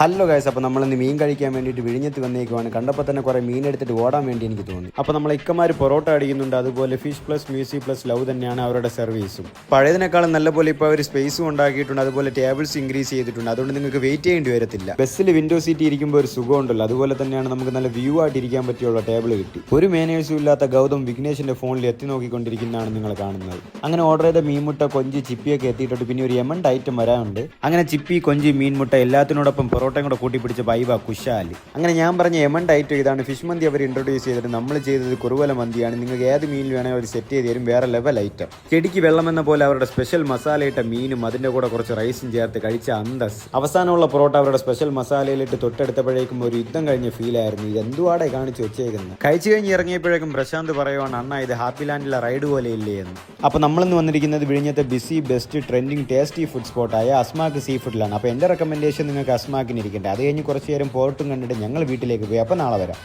Hello guys അപ്പോൾ നമ്മളിന്ന് മീൻ കഴിക്കാൻ വേണ്ടിയിട്ട് വിഴിഞ്ഞത്ത് വന്നേക്കുവാണ്. കണ്ടപ്പോൾ തന്നെ കുറേ മീൻ എടുത്തിട്ട് ഓടാൻ വേണ്ടി എനിക്ക് തോന്നി. അപ്പോൾ നമ്മൾ ഇക്കമാർ പൊറോട്ട അടിക്കുന്നുണ്ട്. അതുപോലെ fish plus music plus love തന്നെയാണ് അവരുടെ സർവീസും പഴയതിനേക്കാളും നല്ലപോലെ ഇപ്പോൾ അവർ സ്പേസും ഉണ്ടാക്കിയിട്ടുണ്ട്. അതുപോലെ ടേബിൾസ് ഇൻക്രീസ് ചെയ്തിട്ടുണ്ട്. അതുകൊണ്ട് നിങ്ങൾക്ക് വെയിറ്റ് ചെയ്യേണ്ടി വരത്തില്ല. ബസ്സിൽ വിൻഡോ സീറ്റ് ഇരിക്കുമ്പോൾ ഒരു സുഖമുണ്ടല്ലോ. അതുപോലെ തന്നെയാണ് നമുക്ക് നല്ല വ്യൂ ആയിട്ട് ഇരിക്കാൻ പറ്റിയുള്ള ടേബിൾ കിട്ടി. ഒരു മേനേഴ്സും ഇല്ലാത്ത ഗൗതം വിഘ്നേഷിന്റെ ഫോണിൽ എത്തി നോക്കിക്കൊണ്ടിരിക്കുന്നതാണ് നിങ്ങൾ കാണുന്നത്. അങ്ങനെ ഓർഡർ ചെയ്ത മീൻമുട്ട കൊഞ്ച് ചിപ്പിയൊക്കെ എത്തിയിട്ടുണ്ട്. പിന്നെ ഒരു എമൗണ്ട് ഐറ്റം വരാനുണ്ട്. അങ്ങനെ ചിപ്പി കൊഞ്ചി മീൻമുട്ട എല്ലാത്തിനോടൊപ്പം പൊറോട്ടയും കൂടെ കൂട്ടി പിടിച്ച ബൈബ കുശാലി അങ്ങനെ ഞാൻ പറഞ്ഞ എമണ്ട് ഐറ്റം ഇതാണ്. ഫിഷ് മന്തി അവർ ഇൻട്രൊഡ്യൂസ് ചെയ്തിട്ട് നമ്മൾ ചെയ്തത് കുറുവല മന്തിയാണ്. നിങ്ങൾക്ക് ഏത് മീൻ വേണമെങ്കിൽ അവർ സെറ്റ് ചെയ്ത് തരും. വേറെ ലെവൽ ഐറ്റം ചെടിക്ക് വെള്ളം എന്ന പോലെ അവരുടെ സ്പെഷ്യൽ മസാല ഇട്ട മീനും അതിന്റെ കൂടെ കുറച്ച് റൈസും ചേർത്ത് കഴിച്ച അന്തസ്. അവസാനമുള്ള പൊറോട്ട അവരുടെ സ്പെഷ്യൽ മസാലയിലിട്ട് തൊട്ടടുത്തപ്പോഴേക്കും ഒരു യുദ്ധം കഴിഞ്ഞ ഫീൽ ആയിരുന്നു. ഇത് എന്തുവാടെ കാണിച്ചു വെച്ചേക്കുന്നത്? കഴിച്ചു കഴിഞ്ഞ് ഇറങ്ങിയപ്പോഴേക്കും പ്രശാന്ത് പറയുവാണ് അണ്ണ ഇത് ഹാപ്പി ലാൻഡിലെ റൈഡ് പോലെ ഇല്ലേ? എന്ന്. അപ്പൊ നമ്മളിന്ന് വന്നിരിക്കുന്നത് വിഴിഞ്ഞത്തെ busy best trending tasty food സ്പോട്ടായ അസ്മാക്ക് sea ഫുഡിലാണ് അപ്പോൾ എന്റെ റെക്കമെൻഡേഷൻ നിങ്ങൾക്ക് അസ്മാക്കിന് ഇരിക്കട്ടെ അത് കഴിഞ്ഞ് കുറച്ച് നേരം പോർട്ടും കണ്ടിട്ട് ഞങ്ങൾ വീട്ടിലേക്ക് പോയി. അപ്പോൾ നാളെ വരാം.